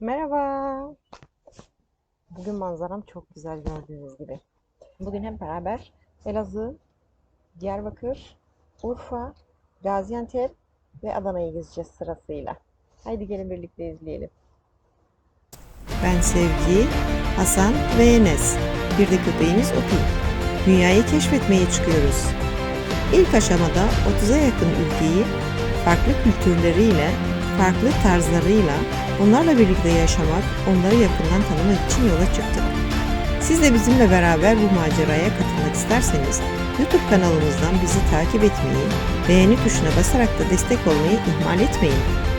Merhaba. Bugün manzaram çok güzel gördüğünüz gibi. Bugün hep beraber Elazığ, Diyarbakır, Urfa, Gaziantep ve Adana'yı gezeceğiz sırasıyla. Haydi gelin birlikte izleyelim. Ben Sevgi, Hasan ve Enes. Bir de köpeğimiz Opi. Dünyayı keşfetmeye çıkıyoruz. İlk aşamada 30'a yakın ülkeyi farklı kültürleriyle, farklı tarzlarıyla onlarla birlikte yaşamak, onları yakından tanımak için yola çıktık. Siz de bizimle beraber bu maceraya katılmak isterseniz YouTube kanalımızdan bizi takip etmeyi, beğeni tuşuna basarak da destek olmayı ihmal etmeyin.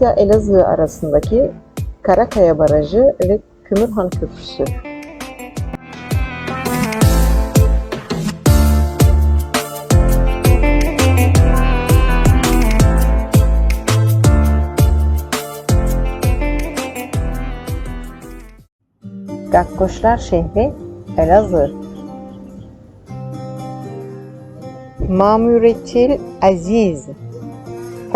Malatya Elazığ arasındaki Karakaya Barajı ve Kımırhan Köprüsü. Gakkoşlar şehri Elazığ. Mamuretil Aziz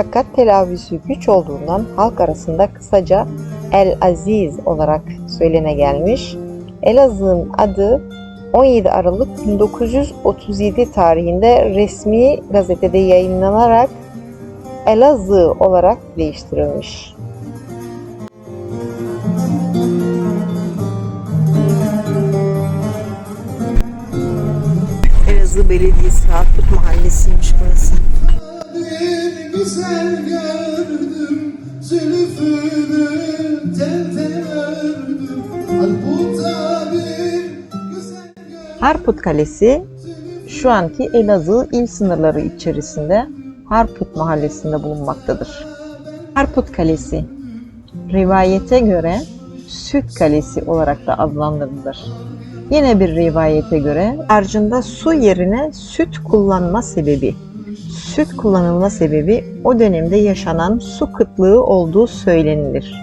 fakat telaffuzü güç olduğundan halk arasında kısaca El Aziz olarak söylene gelmiş. Elazığ'ın adı 17 Aralık 1937 tarihinde resmi gazetede yayınlanarak Elazığ olarak değiştirilmiş. Elazığ Belediyesi Harput Mahallesi'ymiş burası. Güzel gördüm Zülfüünü tel tel ördüm Harput'ta bir Harput Kalesi şu anki Elazığ il sınırları içerisinde Harput mahallesinde bulunmaktadır. Harput Kalesi rivayete göre Süt Kalesi olarak da adlandırılır. Yine bir rivayete göre harcında su yerine süt kullanma sebebi. Süt kullanılma sebebi o dönemde yaşanan su kıtlığı olduğu söylenilir.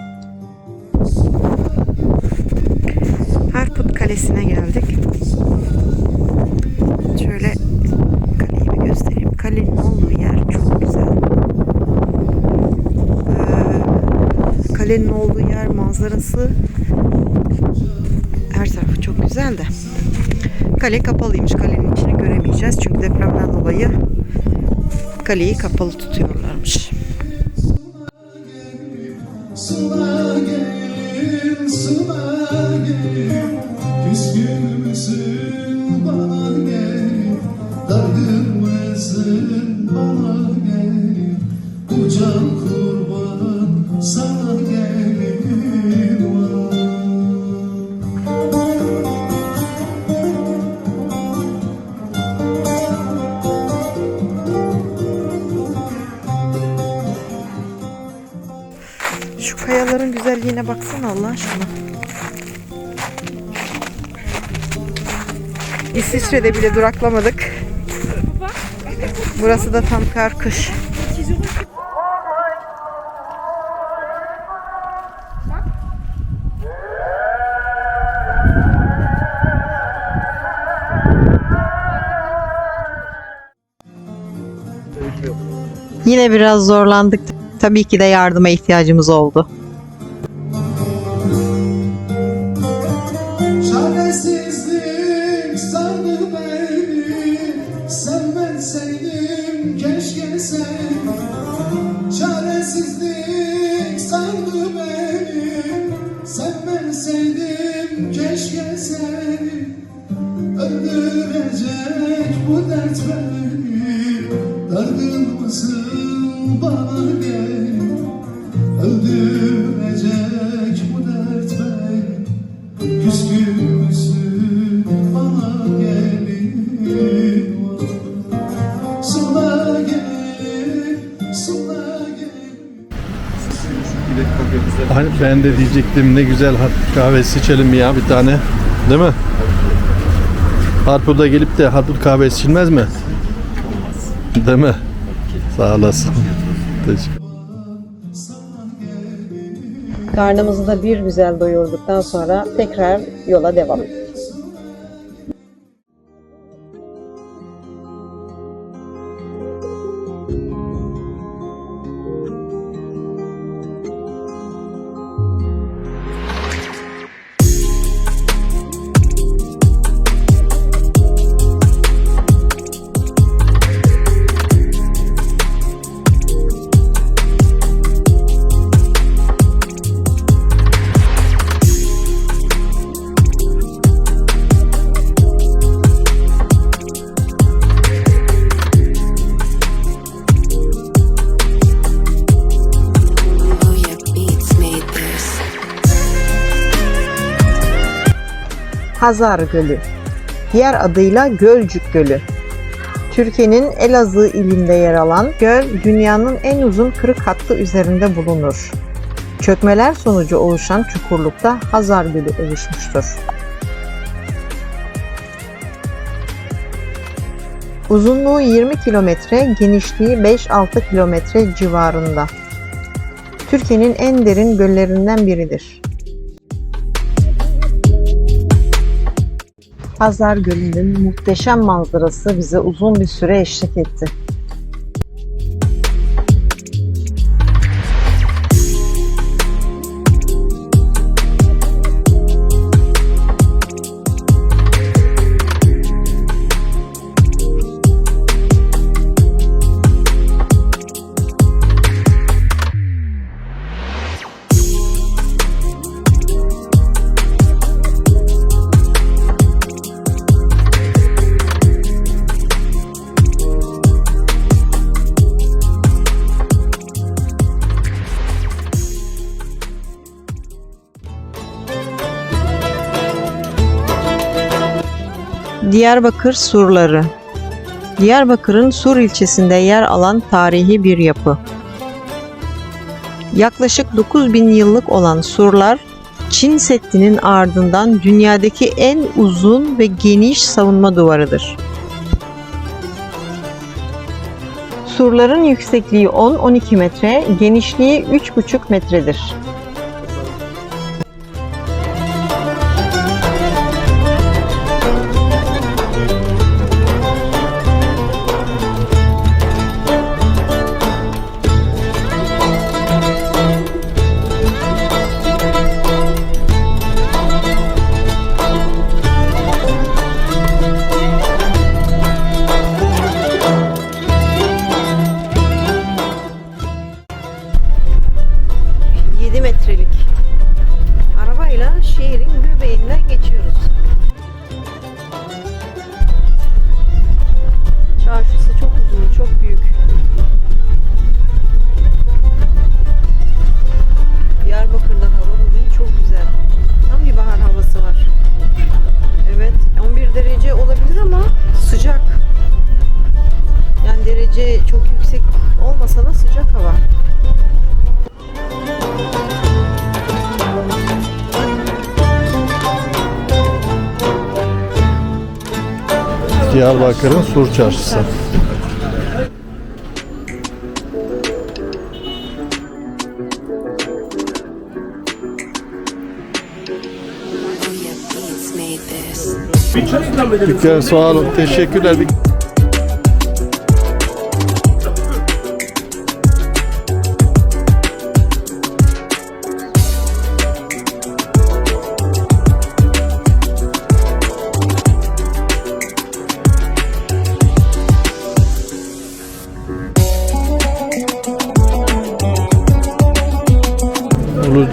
Harput Kalesi'ne geldik. Şöyle kaleyi bir göstereyim. Kalenin olduğu yer çok güzel. Ee, kalenin olduğu yer manzarası her tarafı çok güzel de. Kale kapalıymış. Kalenin içini göremeyeceğiz. Çünkü depremden dolayı kaleyi kapalı tutuyorlarmış. İsviçre'de bile duraklamadık. Burası da tam kar kış. Yine biraz zorlandık. Tabii ki de yardıma ihtiyacımız oldu. Hani ben de diyecektim ne güzel kahvesi içelim ya bir tane. Değil mi? Harput'a gelip de harput kahvesi içilmez mi? Değil mi? Sağ olasın. Teşekkür Karnımızı da bir güzel doyurduktan sonra tekrar yola devam. Hazar Gölü. Diğer adıyla Gölcük Gölü. Türkiye'nin Elazığ ilinde yer alan göl, dünyanın en uzun kırık hattı üzerinde bulunur. Çökmeler sonucu oluşan çukurlukta Hazar Gölü oluşmuştur. Uzunluğu 20 kilometre, genişliği 5-6 kilometre civarında. Türkiye'nin en derin göllerinden biridir. Hazar Gölü'nün muhteşem manzarası bize uzun bir süre eşlik etti. Diyarbakır Surları Diyarbakır'ın Sur ilçesinde yer alan tarihi bir yapı. Yaklaşık 9000 yıllık olan surlar, Çin Seddi'nin ardından dünyadaki en uzun ve geniş savunma duvarıdır. Surların yüksekliği 10-12 metre, genişliği 3,5 metredir. Diyarbakır'ın Sur Çarşısı. Dükkan sağ olun. Teşekkürler.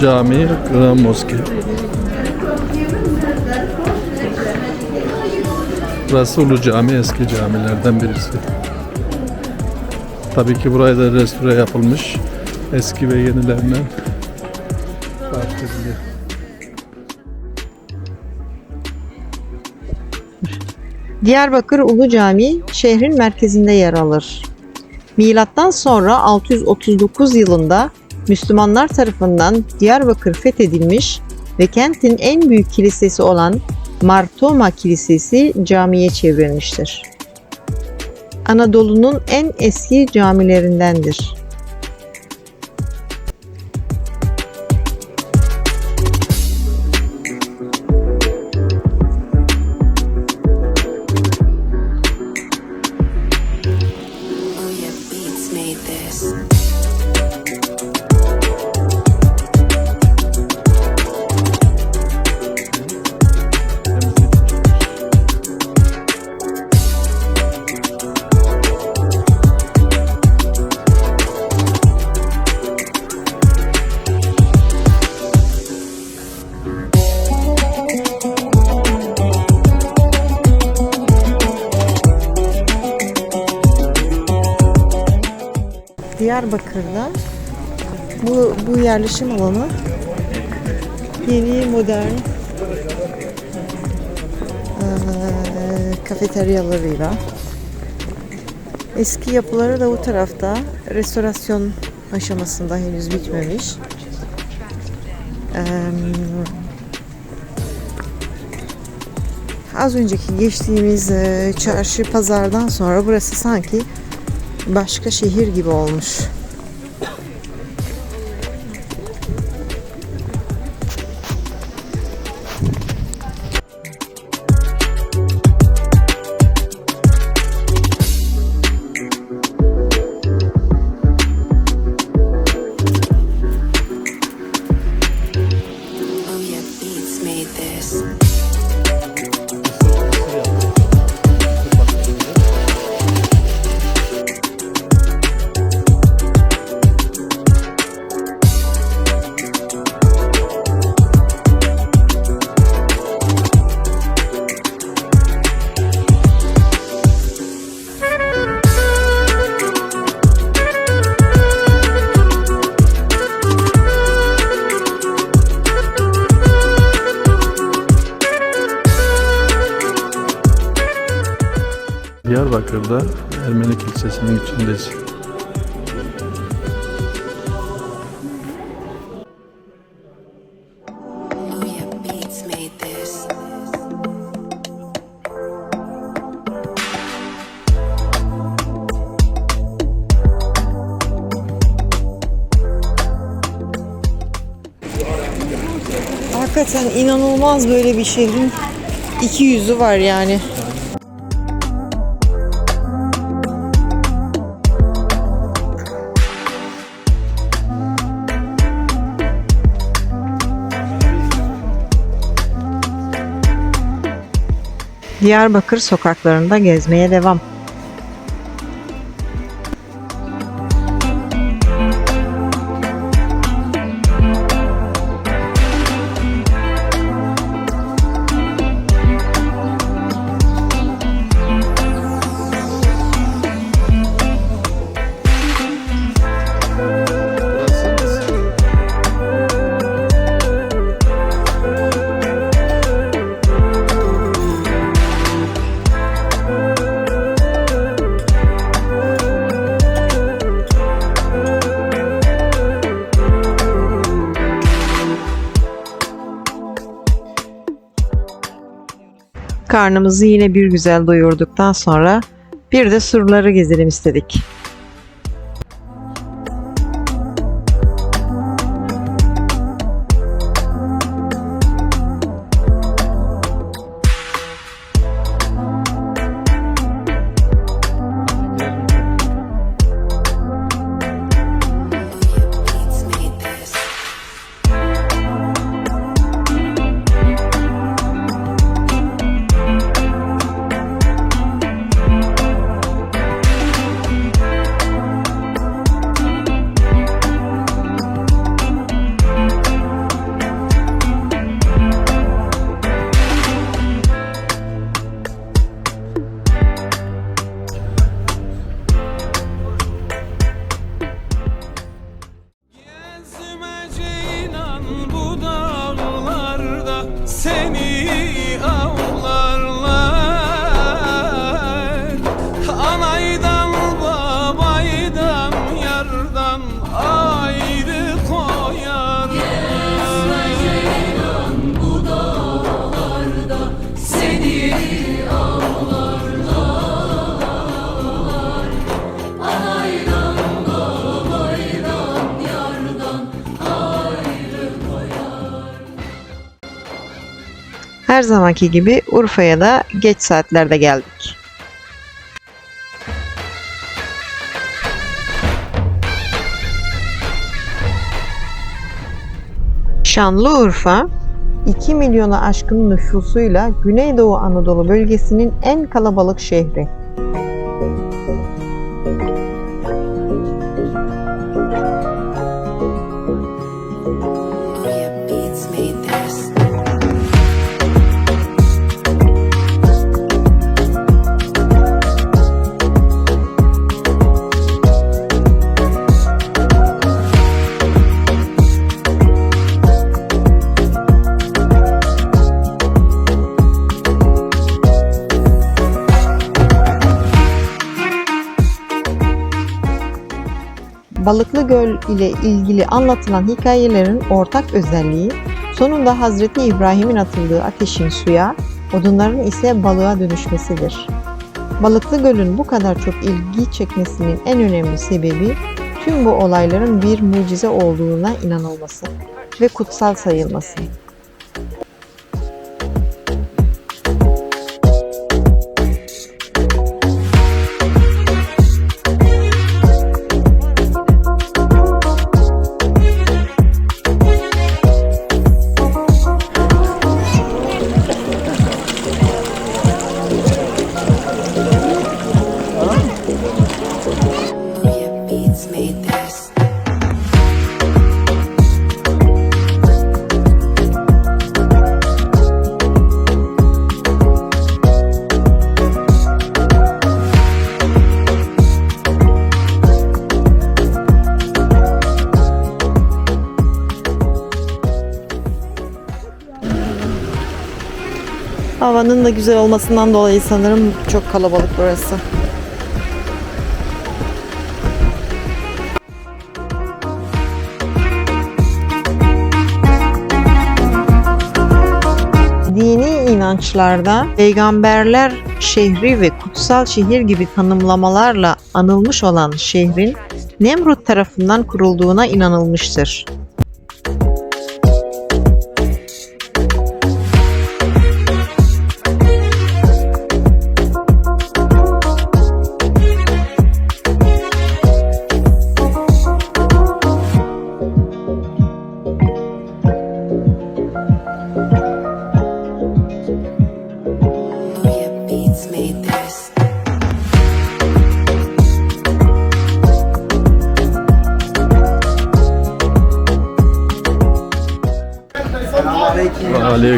Ulu Cami, Grand Moske. Burası Ulu Cami, eski camilerden birisi. Tabii ki buraya da restore yapılmış. Eski ve yenilerinden fark ediliyor. Diyarbakır Ulu Camii şehrin merkezinde yer alır. Milattan sonra 639 yılında Müslümanlar tarafından Diyarbakır fethedilmiş ve kentin en büyük kilisesi olan Martoma Kilisesi camiye çevrilmiştir. Anadolu'nun en eski camilerindendir. Diyarbakır'da bu, bu yerleşim alanı yeni modern eee, kafeteryalarıyla eski yapıları da bu tarafta restorasyon aşamasında henüz bitmemiş. Eee, az önceki geçtiğimiz çarşı pazardan sonra burası sanki başka şehir gibi olmuş. Oh this. Hakikaten inanılmaz böyle bir şehrin iki yüzü var yani. Diyarbakır sokaklarında gezmeye devam. Karnımızı yine bir güzel doyurduktan sonra bir de surları gezelim istedik. Her zamanki gibi Urfa'ya da geç saatlerde geldik. Şanlıurfa 2 milyona aşkın nüfusuyla Güneydoğu Anadolu bölgesinin en kalabalık şehri. Balıklı Göl ile ilgili anlatılan hikayelerin ortak özelliği sonunda Hazreti İbrahim'in atıldığı ateşin suya, odunların ise balığa dönüşmesidir. Balıklı Göl'ün bu kadar çok ilgi çekmesinin en önemli sebebi tüm bu olayların bir mucize olduğuna inanılması ve kutsal sayılması. Havanın da güzel olmasından dolayı sanırım çok kalabalık burası. Dini inançlarda peygamberler şehri ve kutsal şehir gibi tanımlamalarla anılmış olan şehrin Nemrut tarafından kurulduğuna inanılmıştır.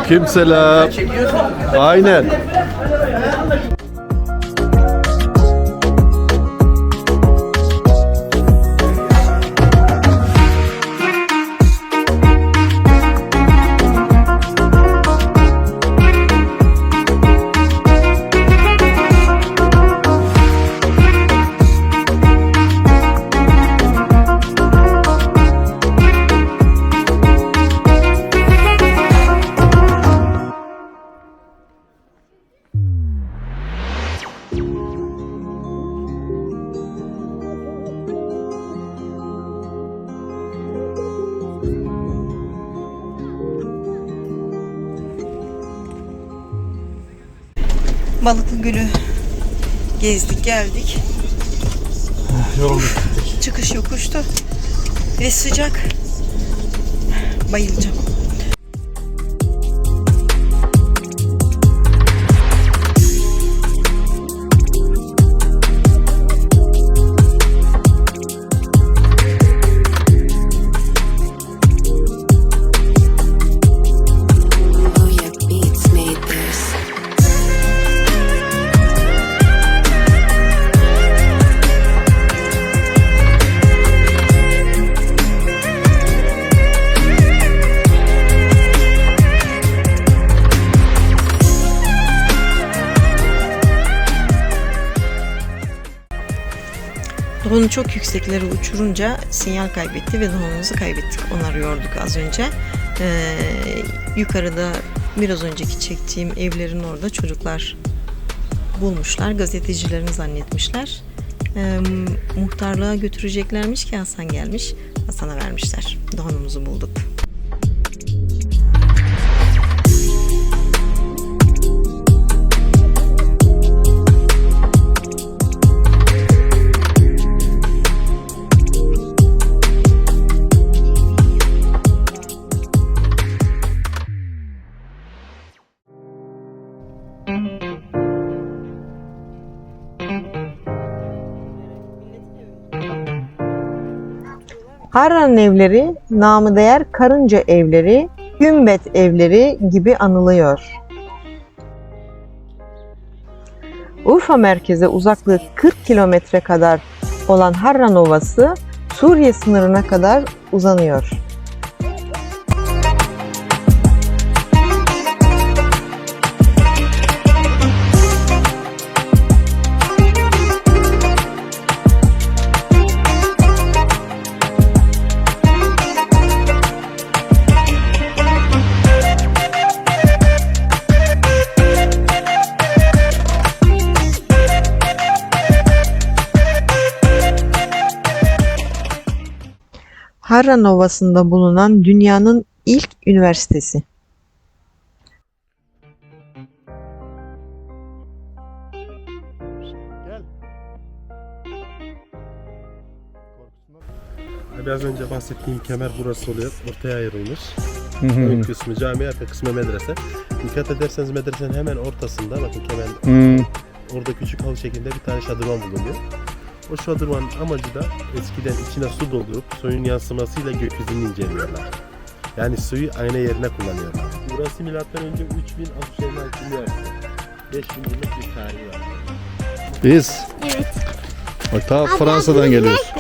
Aleyküm selam. Aynen. Balıklı Gölü gezdik geldik. Yorulduk. Çıkış yokuştu ve sıcak. Bayılacağım. Drone çok yükseklere uçurunca sinyal kaybetti ve drone'umuzu kaybettik. Onu arıyorduk az önce. Ee, yukarıda biraz önceki çektiğim evlerin orada çocuklar bulmuşlar. Gazetecilerini zannetmişler. Ee, muhtarlığa götüreceklermiş ki Hasan gelmiş. Hasan'a vermişler. Drone'umuzu bulduk. Harran'ın evleri, namı değer karınca evleri, gümbet evleri gibi anılıyor. Urfa merkeze uzaklığı 40 kilometre kadar olan Harran Ovası, Suriye sınırına kadar uzanıyor. Harran Ovası'nda bulunan dünyanın ilk üniversitesi. Biraz önce bahsettiğim kemer burası oluyor. Ortaya ayrılmış. Ön kısmı cami, arka kısmı medrese. Dikkat ederseniz medresenin hemen ortasında bakın kemer Hmm. orada küçük halı şeklinde bir tane şadırvan bulunuyor. O şadırvanın amacı da eskiden içine su doldurup suyun yansımasıyla gökyüzünü inceliyorlar. Yani suyu ayna yerine kullanıyorlar. Burası milattan önce 3066 üniversite. 5000 yıllık bir tarihi var. Biz Evet. bak ta Fransa'dan geliyoruz.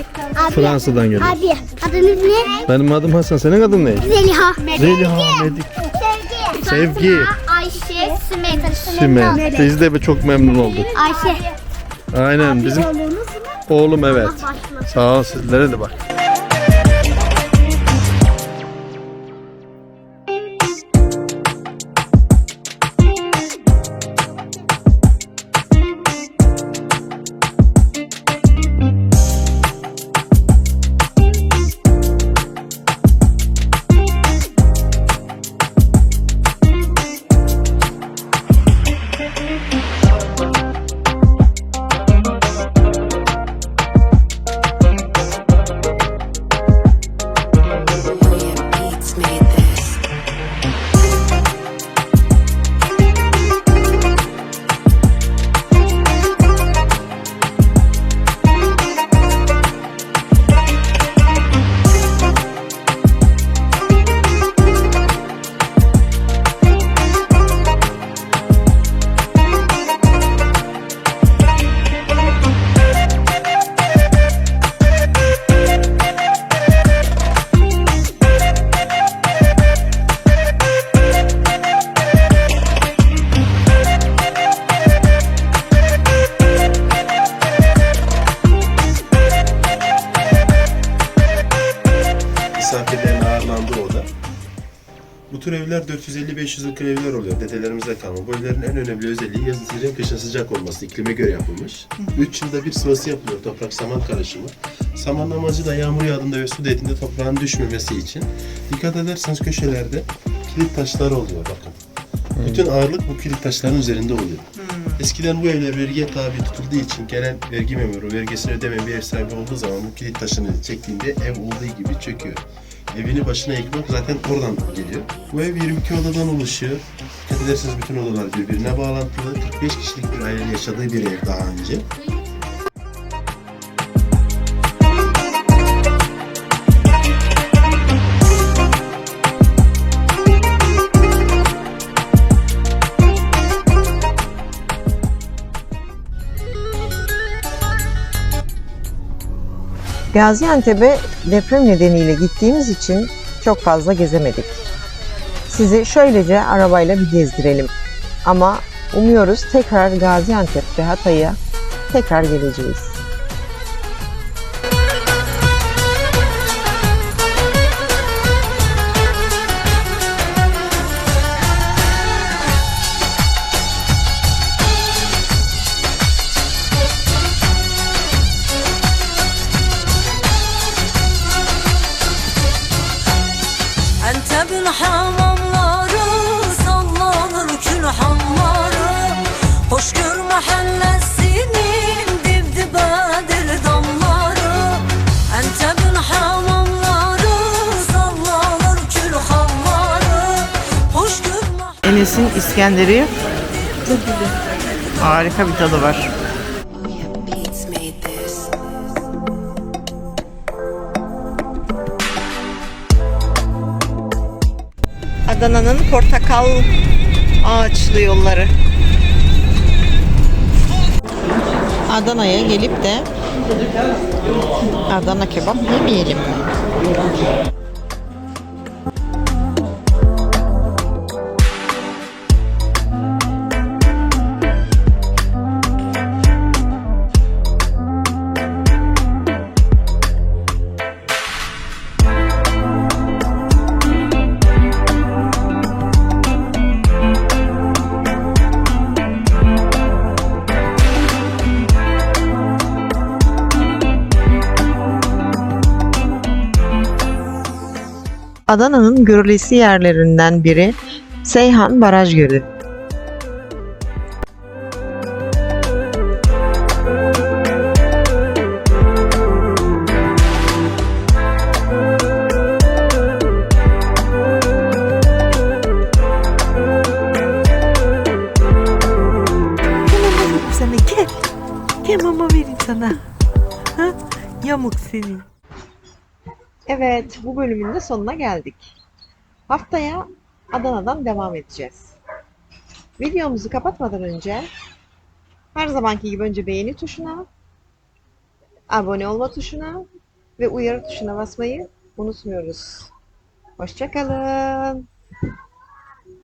Abi, Fransa'dan geliyoruz. abi adınız ne? Benim adım Hasan. Senin adın ne? Zeliha. Zeliha Medik. Sevgi. Sevgi. Ayşe. Sümet. Süme. Biz de çok memnun olduk. Ayşe. Aynen bizim? Oğlum evet. Sağ ol sizlere de bak. Sıcak olması. İklime göre yapılmış. 3 yılda bir sıvası yapılıyor. Toprak saman karışımı. Samanın amacı da yağmur yağdığında ve su değdiğinde toprağın düşmemesi için. Dikkat ederseniz köşelerde kilit taşlar oluyor bakın. Bütün ağırlık bu kilit taşların üzerinde oluyor. Eskiden bu evler vergiye tabi tutulduğu için gelen vergi memuru vergisini ödemeyen bir ev sahibi olduğu zaman bu kilit taşını çektiğinde ev olduğu gibi çöküyor. Evini başına yıkmak zaten oradan geliyor. Bu ev 22 odadan oluşuyor. Dikkat ederseniz bütün odalar birbirine bağlantılı. 45 kişilik bir ailenin yaşadığı bir ev daha önce. Gaziantep'e deprem nedeniyle gittiğimiz için çok fazla gezemedik. Sizi şöylece arabayla bir gezdirelim. Ama umuyoruz tekrar Gaziantep ve Hatay'a tekrar geleceğiz. İskender'i. Çok güzel. Harika bir tadı var. Adana'nın portakal ağaçlı yolları. Adana'ya gelip de Adana kebap yemeyelim mi? Adana'nın görülesi yerlerinden biri Seyhan Baraj Gölü. Gel mama vereyim sana. Ha? Yamuk seni. Evet, bu bölümün de sonuna geldik. Haftaya Adana'dan devam edeceğiz. Videomuzu kapatmadan önce her zamanki gibi önce beğeni tuşuna, abone olma tuşuna ve uyarı tuşuna basmayı unutmuyoruz. Hoşçakalın.